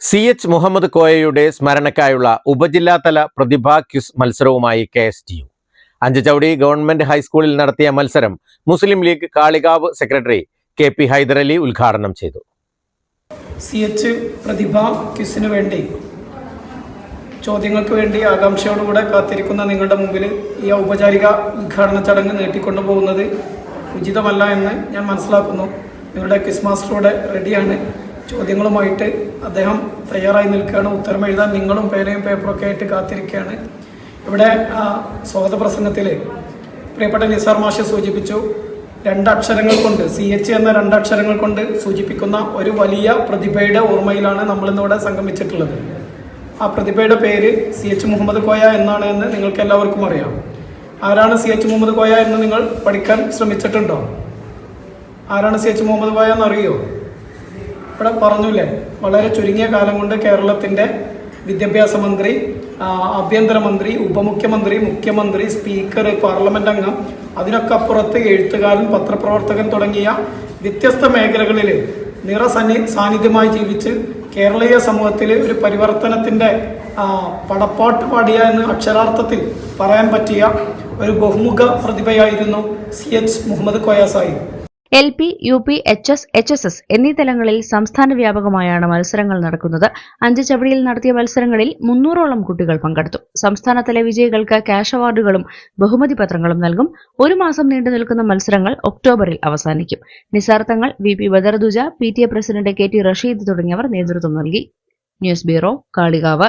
C H Muhammad കോയയുടെ സ്മരണക്കായുള്ള ഉപജില്ലാതല പ്രതിഭാ ക്യുസ് മത്സരവുമായി കെ എസ് ടി യു. അഞ്ചുചൗടി ഗവൺമെന്റ് ഹൈസ്കൂളിൽ നടത്തിയ മത്സരം Muslim League Kalikavu secretary K P Hyderali ഉദ്ഘാടനം ചെയ്തു. സി എച്ച് പ്രതിഭാ ക്യുസിന് വേണ്ടി ചോദ്യങ്ങൾക്ക് വേണ്ടി ആകാംക്ഷയോടുകൂടെ കാത്തിരിക്കുന്ന നിങ്ങളുടെ മുമ്പിൽ ഈ ഔപചാരിക ഉദ്ഘാടന ചടങ്ങ് നീട്ടിക്കൊണ്ടു പോകുന്നത് ഉചിതമല്ല എന്ന് ഞാൻ മനസ്സിലാക്കുന്നു. നിങ്ങളുടെ ക്വിസ് മാസ്റ്ററോടെ റെഡിയാണ് ചോദ്യങ്ങളുമായിട്ട് അദ്ദേഹം തയ്യാറായി നിൽക്കുകയാണ്. ഉത്തരം എഴുതാൻ നിങ്ങളും പേനയും പേപ്പറൊക്കെ ആയിട്ട് കാത്തിരിക്കുകയാണ്. ഇവിടെ ആ, സ്വാഗത പ്രസംഗത്തിൽ പ്രിയപ്പെട്ട നിസാർ മാഷ് സൂചിപ്പിച്ചു രണ്ടക്ഷരങ്ങൾ കൊണ്ട് സി എച്ച് എന്ന രണ്ടക്ഷരങ്ങൾ കൊണ്ട് സൂചിപ്പിക്കുന്ന ഒരു വലിയ പ്രതിഭയുടെ ഓർമ്മയിലാണ് നമ്മളിന്നിവിടെ സംഗമിച്ചിട്ടുള്ളത്. ആ പ്രതിഭയുടെ പേര് സി എച്ച് മുഹമ്മദ് കോയ എന്നാണ് എന്ന് നിങ്ങൾക്ക് എല്ലാവർക്കും അറിയാം. ആരാണ് സി എച്ച് മുഹമ്മദ് കോയ എന്ന് നിങ്ങൾ പഠിക്കാൻ ശ്രമിച്ചിട്ടുണ്ടോ? ആരാണ് സി എച്ച് മുഹമ്മദ് കോയ എന്നറിയോ? ഇവിടെ പറഞ്ഞില്ലേ? വളരെ ചുരുങ്ങിയ കാലം കൊണ്ട് കേരളത്തിന്റെ വിദ്യാഭ്യാസ മന്ത്രി ആഭ്യന്തരമന്ത്രി ഉപമുഖ്യമന്ത്രി മുഖ്യമന്ത്രി സ്പീക്കർ പാർലമെന്റ് അംഗം അതിനൊക്കെ അപ്പുറത്ത് എഴുത്തുകാരൻ പത്രപ്രവർത്തകൻ തുടങ്ങിയ വ്യത്യസ്ത മേഖലകളിൽ നിറസന്നി സാന്നിധ്യമായി ജീവിച്ച് കേരളീയ സമൂഹത്തിൽ ഒരു പരിവർത്തനത്തിന്റെ പടപ്പാട്ട് പാടിയ എന്ന് അക്ഷരാർത്ഥത്തിൽ പറയാൻ പറ്റിയ ഒരു ബഹുമുഖ പ്രതിഭയായിരുന്നു C H Muhammad Koya Sahib. L P U P H S H S S എന്നീ തലങ്ങളിൽ സംസ്ഥാന വ്യാപകമായാണ് മത്സരങ്ങൾ നടക്കുന്നത്. അഞ്ച് ചവിടിയിൽ നടത്തിയ മത്സരങ്ങളിൽ മുന്നൂറോളം കുട്ടികൾ പങ്കെടുത്തു. സംസ്ഥാനതല വിജയികൾക്ക് ക്യാഷ് അവാർഡുകളും ബഹുമതി പത്രങ്ങളും നൽകും. ഒരു മാസം നീണ്ടു നിൽക്കുന്ന മത്സരങ്ങൾ ഒക്ടോബറിൽ അവസാനിക്കും. നിസാർത്ഥങ്ങൾ V P Badarduja P T A president K T Rasheed തുടങ്ങിയവർ നേതൃത്വം നൽകി. News bureau Kalikavu.